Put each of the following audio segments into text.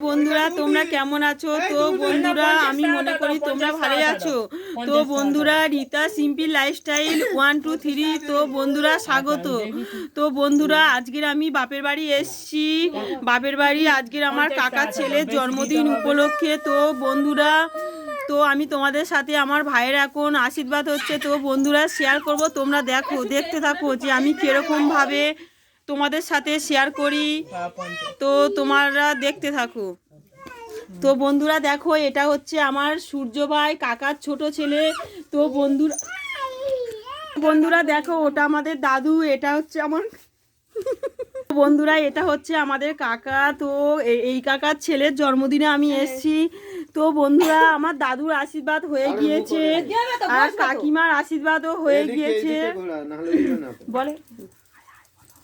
বন্ধুরা তোমরা কেমন আছো? তো বন্ধুরা আমি মনে করি তোমরা ভালোই আছো। তো বন্ধুরা Rita simple lifestyle one two three তো বন্ধুরা স্বাগত। তো বন্ধুরা আজকের আমি বাপের বাড়ি এসছি। বাপের বাড়ি আজকের আমার কাকার ছেলের জন্মদিন উপলক্ষে। তো বন্ধুরা তো আমি তোমাদের সাথে আমার ভাইয়ের এখন আশীর্বাদ হচ্ছে। তো বন্ধুরা শেয়ার করব। তোমরা দেখো দেখতে থাকো যে আমি কীরকমভাবে তোমাদের সাথে শেয়ার করি। তো তোমরা দেখতে থাকো। তো বন্ধুরা দেখো এটা হচ্ছে আমার সূর্য ভাই কাকার ছোট ছেলে। তো বন্ধুরা বন্ধুরা দেখো ওটা আমাদের দাদু এটা হচ্ছে আমার বন্ধুরা এটা হচ্ছে আমাদের কাকা। তো এই কাকার ছেলের জন্মদিনে আমি এসেছি। তো বন্ধুরা আমার দাদুর আশীর্বাদ হয়ে গিয়েছে। আর কাকিমার আশীর্বাদও হয়ে গিয়েছে। বলে।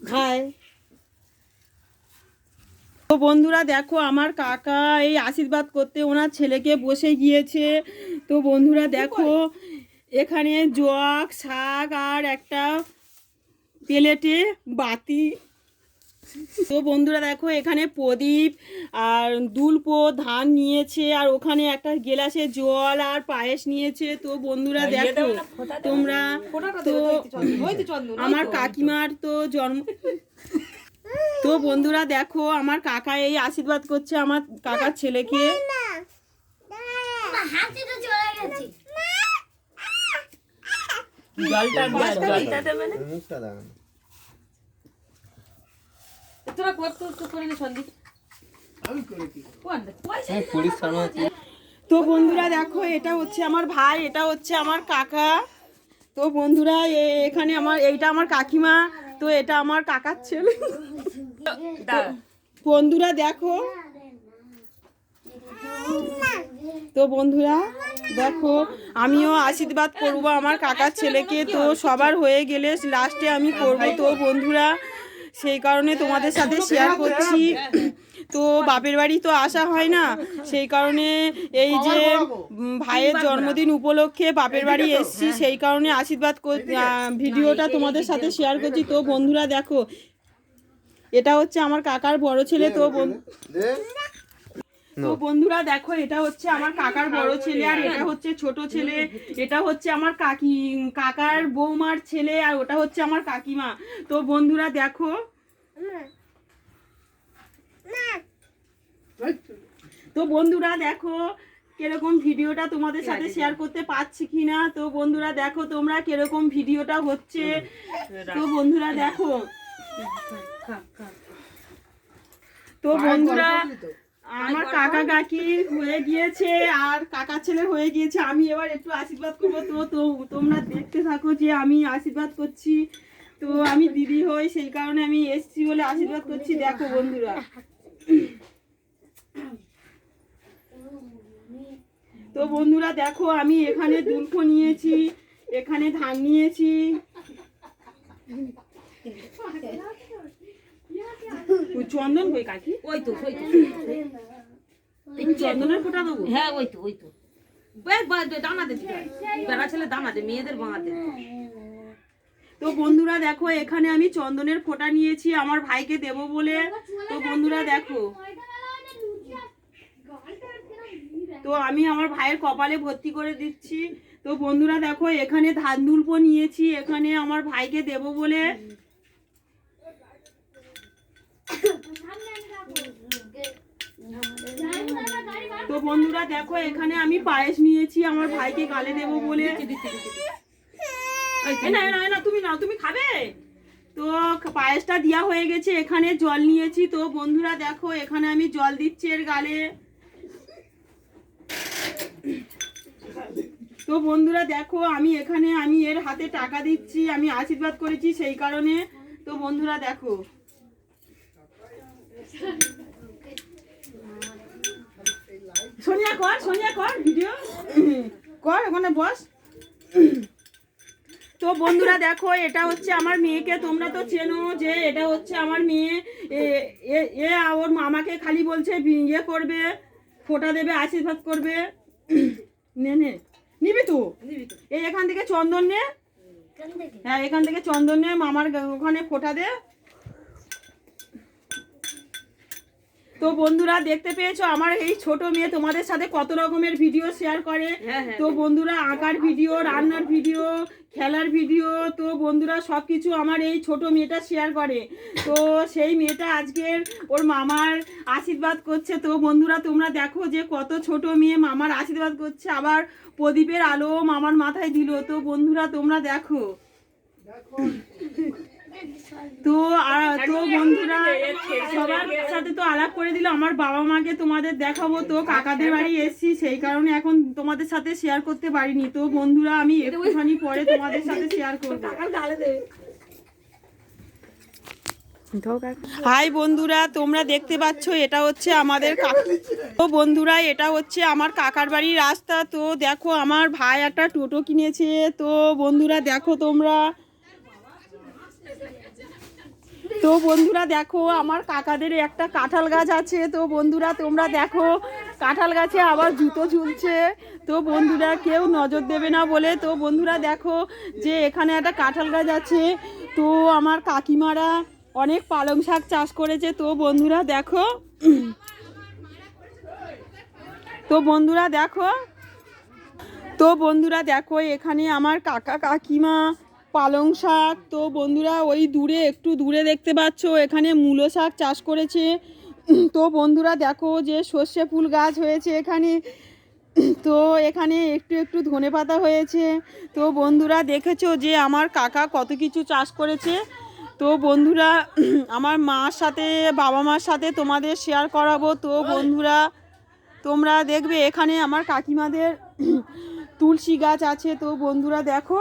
হাই তো বন্ধুরা দেখো আমার কাকা এই আশীর্বাদ করতে ওনার ছেলেকে বসে গিয়েছে। তো বন্ধুরা দেখো এখানে জগ শাক আর একটা প্লেটে বাতি তো বন্ধুরা দেখো এখানে প্রদীপ আর দুলপো ধান নিয়েছে আর ওখানে একটা গেলাসে জল আর পায়েস নিয়েছে। তো বন্ধুরা দেখো তোমরা তো আমার কাকিমার তো জন্ম। তো বন্ধুরা দেখো আমার কাকা এই আশীর্বাদ করছে আমার কাকার ছেলেকে। হাতিটা চলে না কর তো তো বন্ধুরা দেখো এটা হচ্ছে আমার ভাই এটা হচ্ছে আমার কাকা। তো বন্ধুরা এ- এখানে আমার এইটা আমার কাকিমা তো এটা আমার কাকার ছেলে। বন্ধুরা দেখো। তো বন্ধুরা দেখো আমিও আশীর্বাদ করব আমার কাকার ছেলেকে। তো সবার হয়ে গেলে লাস্টে আমি করব। তো বন্ধুরা সেই কারণে তোমাদের সাথে শেয়ার করছি। তো বাপের বাড়ি তো আসা হয় না। সেই কারণে এই যে ভাইয়ের জন্মদিন উপলক্ষে বাপের বাড়ি এসছি সেই কারণে আশীর্বাদ কর- ভিডিওটা তোমাদের সাথে শেয়ার করছি। তো বন্ধুরা দেখো এটা হচ্ছে আমার কাকার বড় ছেলে। তো তো বন্ধুরা দেখো এটা হচ্ছে আমার কাকার বড় ছেলে আর এটা হচ্ছে ছোট ছেলে। এটা হচ্ছে আমার কাকি কাকার বৌমার ছেলে আর ওটা হচ্ছে আমার কাকিমা। তো বন্ধুরা দেখো। তো বন্ধুরা দেখো কীরকম ভিডিওটা তোমাদের সাথে শেয়ার করতে পারছি কিনা? তো বন্ধুরা দেখো তোমরা কীরকম ভিডিওটা হচ্ছে? তো বন্ধুরা দেখো। তো বন্ধুরা আমার কাকা কাকি হয়ে গিয়েছে আর কাকা ছেলে হয়ে গিয়েছে আমি এবার একটু আশীর্বাদ করব। তো তো তোমরা দেখতে থাকো যে আমি আশীর্বাদ করছি। তো আমি দিদি হই সেই কারণে আমি এসছি বলে আশীর্বাদ করছি। দেখো বন্ধুরা। তো বন্ধুরা দেখো আমি এখানে দুলফো নিয়েছি এখানে ধান নিয়েছি। ওই চন্দন কই কাকি? ওই তো ওই তো। চন্দনের ফোঁটা দেবো? হ্যাঁ ওই তো ওই তো। দানা দে বেড়া ছেলে দানা দে মেয়েদের দে। তো বন্ধুরা দেখো এখানে আমি চন্দনের ফোঁটা নিয়েছি আমার ভাইকে দেব বলে। তো বন্ধুরা দেখো। তো আমি আমার ভাইয়ের কপালে ভর্তি করে দিচ্ছি। তো বন্ধুরা দেখো এখানে ধান দুলপো নিয়েছি এখানে আমার ভাইকে দেব বলে। তো বন্ধুরা দেখো এখানে আমি পায়েস নিয়েছি আমার ভাইকে গালে দেবো বলে। না, না, না, তুমি নাও তুমি খাবে? তো পায়েসটা দেওয়া হয়ে গেছে এখানে জল নিয়েছি। তো বন্ধুরা দেখো এখানে আমি জল দিচ্ছি এর গালে। তো বন্ধুরা দেখো আমি এখানে আমি এর হাতে টাকা দিচ্ছি আমি আশীর্বাদ করেছি সেই কারণে। তো বন্ধুরা দেখো। সোনিয়া কর সোনিয়া কর ভিডিও। কর ওখানে বস। তো বন্ধুরা দেখো এটা হচ্ছে আমার মেয়েকে তোমরা তো চেনো যে এটা হচ্ছে আমার মেয়ে। এ- ওর মামাকে খালি বলছে ইয়ে করবে ফোঁটা দেবে আশীর্বাদ করবে। নে নে নিবি তো? এই এখান থেকে চন্দন নে। হ্যাঁ এখান থেকে চন্দন নে মামার ওখানে ফোঁটা দে। তো বন্ধুরা দেখতে পেয়েছ আমার এই ছোট মেয়ে তোমাদের সাথে কত রকমের ভিডিও শেয়ার করে। হ্যাঁ, হ্যাঁ। তো বন্ধুরা আঁকার ভিডিও রান্নার ভিডিও খেলার ভিডিও তো বন্ধুরা সব কিছু আমার এই ছোট মেয়েটা শেয়ার করে। তো সেই মেয়েটা আজকের ওর মামার আশীর্বাদ করছে। তো বন্ধুরা তোমরা দেখো যে কত ছোট মেয়ে মামার আশীর্বাদ করছে। আবার প্রদীপের আলো মামার মাথায় দিল। তো বন্ধুরা তোমরা দেখো। তো তো বন্ধুরা, সবার সাথে তো আলাপ করে দিল, আমার বাবা মাকে তোমাদের দেখাবো তো, কাকাদের বাড়ি এসেছি, সেই কারণে এখন তোমাদের সাথে শেয়ার করতে পারিনি। তো বন্ধুরা, আমি একটুখানি পরে তোমাদের সাথে শেয়ার করব। হাই বন্ধুরা, তোমরা দেখতে পাচ্ছ, এটা হচ্ছে আমাদের তো বন্ধুরা, এটা হচ্ছে আমার কাকার বাড়ির রাস্তা। তো দেখো, আমার ভাই একটা টোটো কিনেছে। তো বন্ধুরা, দেখো তোমরা তো বন্ধুরা দেখো, আমার কাকাদের একটা কাঁঠাল গাছ আছে। তো বন্ধুরা, তোমরা দেখো, কাঁঠাল গাছে আবার জুতো ঝুলছে। তো বন্ধুরা, কেউ নজর দেবে না বলে। তো বন্ধুরা দেখো যে এখানে একটা কাঁঠাল গাছ আছে। তো আমার কাকিমারা অনেক পালং শাক চাষ করেছে। তো বন্ধুরা দেখো, তো বন্ধুরা দেখো, তো বন্ধুরা দেখো, এখানে আমার কাকা কাকিমা পালং শাক। তো বন্ধুরা, ওই দূরে, একটু দূরে দেখতে পাচ্ছ, এখানে মূলো শাক চাষ করেছে। তো বন্ধুরা, দেখো যে সর্ষে ফুল গাছ হয়েছে এখানে। তো এখানে একটু একটু ধনে পাতা হয়েছে। তো বন্ধুরা, দেখেছ যে আমার কাকা কত কিছু চাষ করেছে। তো বন্ধুরা, আমার মার সাথে, বাবা মার সাথে তোমাদের শেয়ার করাবো। তো বন্ধুরা, তোমরা দেখবে এখানে আমার কাকিমাদের তুলসী গাছ আছে। তো বন্ধুরা, দেখো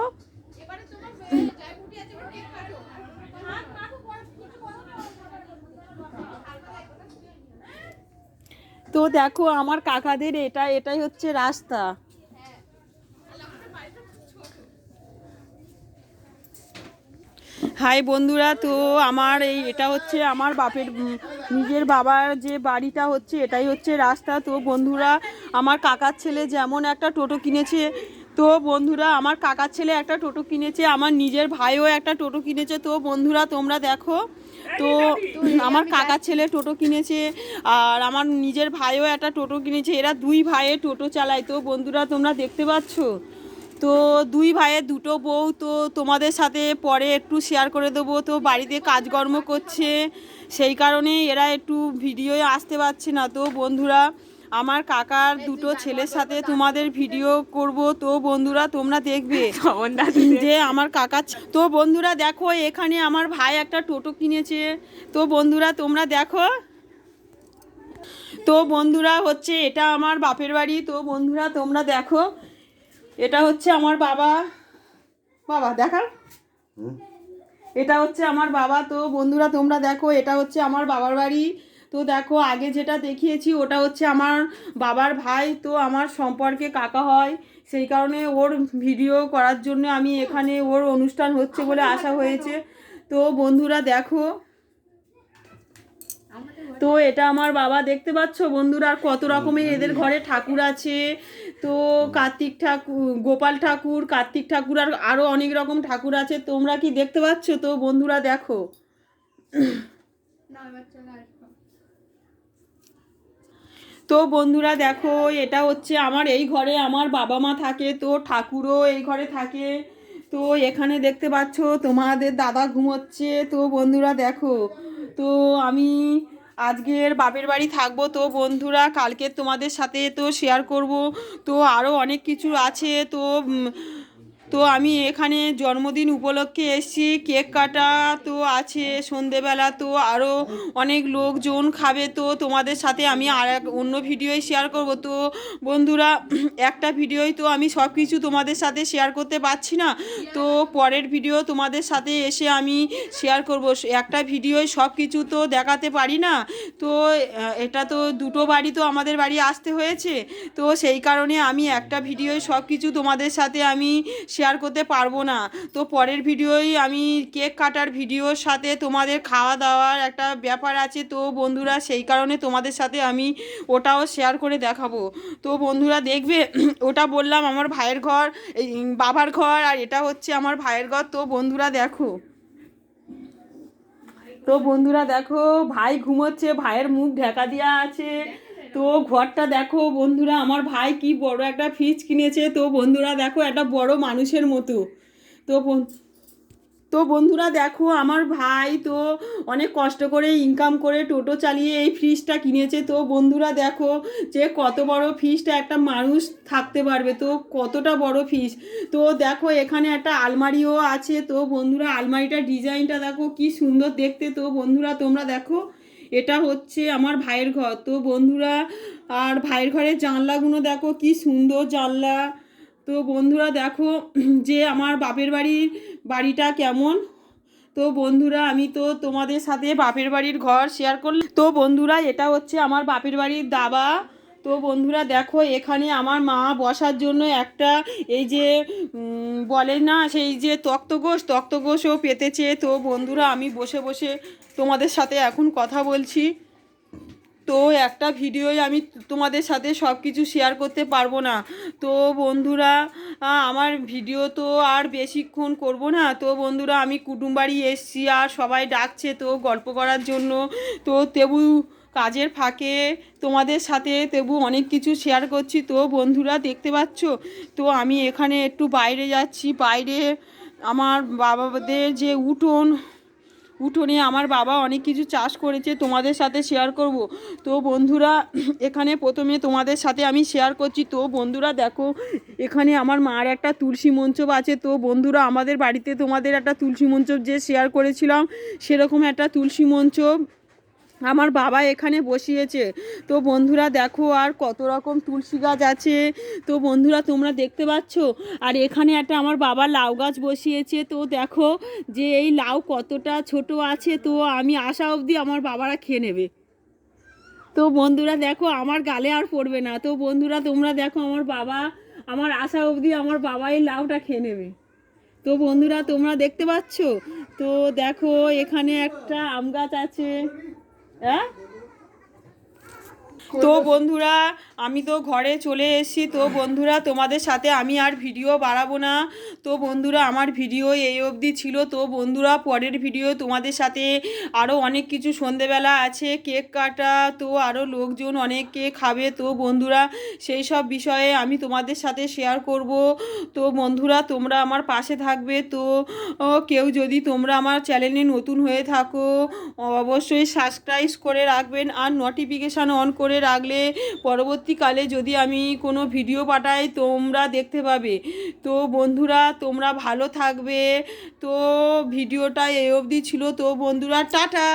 তো দেখো, আমার কাকাদের এটা, এটাই হচ্ছে রাস্তা। হাই বন্ধুরা, তো আমার এই, এটা হচ্ছে আমার বাপের নিজের বাবার যে বাড়িটা হচ্ছে, এটাই হচ্ছে রাস্তা। তো বন্ধুরা, আমার কাকার ছেলে যেমন একটা টোটো কিনেছে তো বন্ধুরা, আমার কাকার ছেলে একটা টোটো কিনেছে, আমার নিজের ভাইও একটা টোটো কিনেছে। তো বন্ধুরা, তোমরা দেখো, তো আমার কাকার ছেলে টোটো কিনেছে, আর আমার নিজের ভাইও একটা টোটো কিনেছে, এরা দুই ভাইয়ে টোটো চালায়। তো বন্ধুরা, তোমরা দেখতে পাচ্ছ? তো দুই ভাইয়ের দুটো বউ, তো তোমাদের সাথে পরে একটু শেয়ার করে দেবো। তো বাড়িতে কাজকর্ম করছে, সেই কারণে এরা একটু ভিডিওয়ে আসতে পারছে না। তো বন্ধুরা আমার কাকার দুটো ছেলের সাথে তোমাদের ভিডিও করব তো বন্ধুরা তোমরা দেখবে। যে আমার কাকা তো বন্ধুরা দেখো এখানে আমার ভাই একটা টোটো কিনেছে। তো বন্ধুরা তোমরা দেখো। তো বন্ধুরা হচ্ছে এটা আমার বাপের বাড়ি। তো বন্ধুরা তোমরা দেখো এটা হচ্ছে আমার বাবা। বাবা দেখার এটা হচ্ছে আমার বাবা। তো বন্ধুরা তোমরা দেখো এটা হচ্ছে আমার বাবার বাড়ি। তো দেখো আগে যেটা দেখিয়েছি ওটা হচ্ছে আমার বাবার ভাই। তো আমার সম্পর্কে কাকা হয় সেই কারণে ওর ভিডিও করার জন্য আমি এখানে ওর অনুষ্ঠান হচ্ছে বলে আসা হয়েছে। তো বন্ধুরা দেখো তো এটা আমার বাবা দেখতে পাচ্ছ বন্ধুরা আর কত রকমের এদের ঘরে ঠাকুর আছে। তো কার্তিক ঠাকুর গোপাল ঠাকুর কার্তিক ঠাকুর আর আরও অনেক রকম ঠাকুর আছে। তোমরা কি দেখতে পাচ্ছ? তো বন্ধুরা দেখো। তো বন্ধুরা দেখো, এটা হচ্ছে আমার এই ঘরে আমার বাবা মা থাকে, তো ঠাকুরও এই ঘরে থাকে। তো এখানে দেখতে পাচ্ছ, তোমাদের দাদা ঘুমোচ্ছে। তো বন্ধুরা দেখো, তো আমি আজকের বাপের বাড়ি থাকব। তো বন্ধুরা কালকে তোমাদের সাথে তো শেয়ার করব। তো আরও অনেক কিছু আছে। তো তো আমি এখানে জন্মদিন উপলক্ষে এসেছি, কেক কাটা তো আছে, সন্ধেবেলা তো আরও অনেক লোকজন খাবে তো তোমাদের সাথে আমি আর এক অন্য ভিডিওই শেয়ার করব। তো বন্ধুরা, একটা ভিডিওই তো আমি সব কিছু তোমাদের সাথে শেয়ার করতে পারছি না। তো পরের ভিডিও তোমাদের সাথে এসে আমি শেয়ার করব। একটা ভিডিওই সব কিছু তো দেখাতে পারি না। তো এটা তো দুটো বাড়ি তো আমাদের বাড়ি আসতে হয়েছে। তো সেই কারণে আমি একটা ভিডিওই সব কিছু তোমাদের সাথে আমি শেয়ার করতে পারব না। তো পরের ভিডিওই আমি কেক কাটার ভিডিওর সাথে তোমাদের খাওয়া দাওয়ার একটা ব্যাপার আছে। তো বন্ধুরা, সেই কারণে তোমাদের সাথে আমি ওটাও শেয়ার করে দেখাবো। তো বন্ধুরা, দেখবে, ওটা বললাম আমার ভাইয়ের ঘর বাবার ঘর, আর এটা হচ্ছে আমার ভাইয়ের ঘর। তো বন্ধুরা, দেখো। তো বন্ধুরা, দেখো, ভাই ঘুমোচ্ছে, ভাইয়ের মুখ ঢাকা দেওয়া আছে। তো ঘরটা দেখো বন্ধুরা, আমার ভাই কি বড় একটা ফ্রিজ কিনেছে। তো বন্ধুরা দেখো, একটা বড় মানুষের মতো। তো তো বন্ধুরা দেখো, আমার ভাই তো অনেক কষ্ট করে ইনকাম করে টোটো চালিয়ে এই ফ্রিজটা কিনেছে। তো বন্ধুরা দেখো যে কত বড় ফ্রিজটা একটা মানুষ থাকতে পারবে। তো কতটা বড় ফ্রিজ। তো দেখো, এখানে একটা আলমারিও আছে। তো বন্ধুরা, আলমারিটার ডিজাইনটা দেখো, কি সুন্দর দেখতে। তো বন্ধুরা, তোমরা দেখো এটা হচ্ছে আমার ভাইয়ের ঘর। তো বন্ধুরা, আর ভাইয়ের ঘরের জানলাগুলো দেখো, কি সুন্দর জানলা। তো বন্ধুরা, দেখো যে আমার বাপের বাড়ির বাড়িটা কেমন। তো বন্ধুরা, আমি তো তোমাদের সাথে বাপের বাড়ির ঘর শেয়ার করলাম। তো বন্ধুরা, এটা হচ্ছে আমার বাপের বাড়ির দাবা। তো বন্ধুরা, দেখো এখানে আমার মা বসার জন্য একটা এই যে বলে না, সেই যে তক্তগোষ, তক্তগোষও পেতেছে। তো বন্ধুরা, আমি বসে বসে তোমাদের সাথে এখন কথা বলছি। তো একটা ভিডিওই আমি তোমাদের সাথে সব কিছু শেয়ার করতে পারব না। তো বন্ধুরা আমার ভিডিও তো আর বেশিক্ষণ করব না। তো বন্ধুরা, আমি কুটুম বাড়ি এসছি আর সবাই ডাকছে তো গল্প করার জন্য। তো তেবু কাজের ফাঁকে তোমাদের সাথে তেবু অনেক কিছু শেয়ার করছি। তো বন্ধুরা, দেখতে পাচ্ছ? তো আমি এখানে একটু বাইরে যাচ্ছি। বাইরে আমার বাবাদের যে উঠোন উঠোনে আমার বাবা অনেক কিছু চাষ করেছে, তোমাদের সাথে শেয়ার করব। তো বন্ধুরা, এখানে প্রথমে তোমাদের সাথে আমি শেয়ার করছি। তো বন্ধুরা, দেখো, এখানে আমার মার একটা তুলসী মঞ্চ আছে। তো বন্ধুরা, আমাদের বাড়িতে তোমাদের একটা তুলসী মঞ্চ যে শেয়ার করেছিলাম, সেরকম একটা তুলসী মঞ্চ আমার বাবা এখানে বসিয়েছে। তো বন্ধুরা দেখো আর কত রকম তুলসী গাছ আছে। তো বন্ধুরা তোমরা দেখতে পাচ্ছ? আর এখানে একটা আমার বাবা লাউ গাছ বসিয়েছে। তো দেখো যে এই লাউ কতটা ছোট আছে। তো আমি আসা অবধি আমার বাবারা খেয়ে নেবে। তো বন্ধুরা দেখো আমার গালে আর পড়বে না। তো বন্ধুরা তোমরা দেখো আমার বাবা, আমার আসা অবধি আমার বাবা এই লাউটা খেয়ে নেবে। তো বন্ধুরা তোমরা দেখতে পাচ্ছ? তো দেখো এখানে একটা আম গাছ আছে। হ্যাঁ তো বন্ধুরা আমি তো ঘরে চলে এসেছি। তো বন্ধুরা তোমাদের সাথে আমি আর ভিডিও বাড়াবো না। তো বন্ধুরা আমার ভিডিও এই অবধি ছিল। তো বন্ধুরা পরের ভিডিও তোমাদের সাথে আরও অনেক কিছু সন্ধেবেলা আছে কেক কাটা তো আরও লোকজন অনেকে খাবে। তো বন্ধুরা সেই সব বিষয়ে আমি তোমাদের সাথে শেয়ার করব। তো বন্ধুরা তোমরা আমার পাশে থাকবে। তো কেউ যদি তোমরা আমার চ্যানেলে নতুন হয়ে থাকো অবশ্যই সাবস্ক্রাইব করে রাখবেন আর নোটিফিকেশান অন করে রাখলে পরবর্তীকালে যদি আমি কোনো ভিডিও পাঠাই, তোমরা দেখতে পাবে। তো বন্ধুরা, তোমরা ভালো থাকবে। তো ভিডিওটা এই অবধি ছিল। তো বন্ধুরা, টাটা!